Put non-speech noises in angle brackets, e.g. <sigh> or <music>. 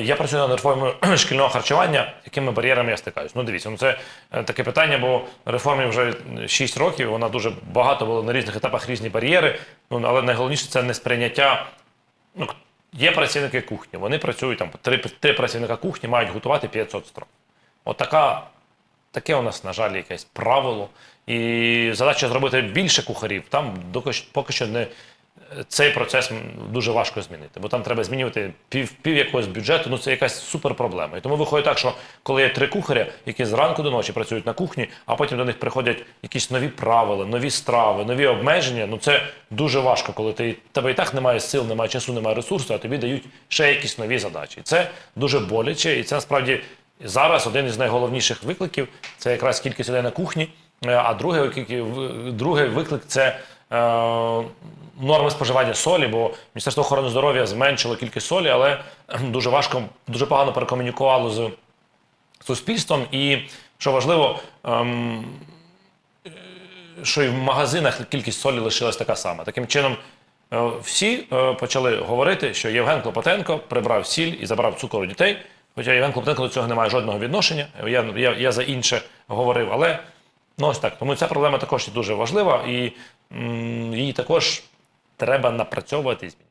Я працюю над реформою <clears throat> шкільного харчування. Якими бар'єрами я стикаюсь? Ну, дивіться, ну це е, таке питання, бо реформі вже 6 років. Вона дуже багато було на різних етапах різні бар'єри. Ну але найголовніше це не сприйняття. Ну, є працівники кухні. Вони працюють там три, три працівника кухні мають готувати 500 страв. От таке у нас, на жаль, якесь правило. І задача зробити більше кухарів. Там доки поки що не цей процес дуже важко змінити, бо там треба змінювати пів, пів якогось бюджету. Ну це якась супер проблема. І тому виходить так, що коли є три кухаря, які зранку до ночі працюють на кухні, а потім до них приходять якісь нові правила, нові страви, нові обмеження. Ну це дуже важко, коли ти тебе і так немає сил, немає часу, немає ресурсу, а тобі дають ще якісь нові задачі. Це дуже боляче, і це насправді зараз один із найголовніших викликів це якраз кількість людей на кухні. Е, А виклик- другий виклик це е, норми споживання солі, бо Міністерство охорони здоров'я зменшило кількість солі, але дуже важко, дуже погано перекомунікувало з суспільством. І що важливо, ем, що і в магазинах кількість солі лишилась така сама. Таким чином, е, всі е, почали говорити, що Євген Клопотенко прибрав сіль і забрав цукор у дітей. Хоча Євген Клопотенко до цього не має жодного відношення. Я, я, я за інше говорив, але ну ось так. Тому ця проблема також дуже важлива і м, її також треба напрацьовувати і.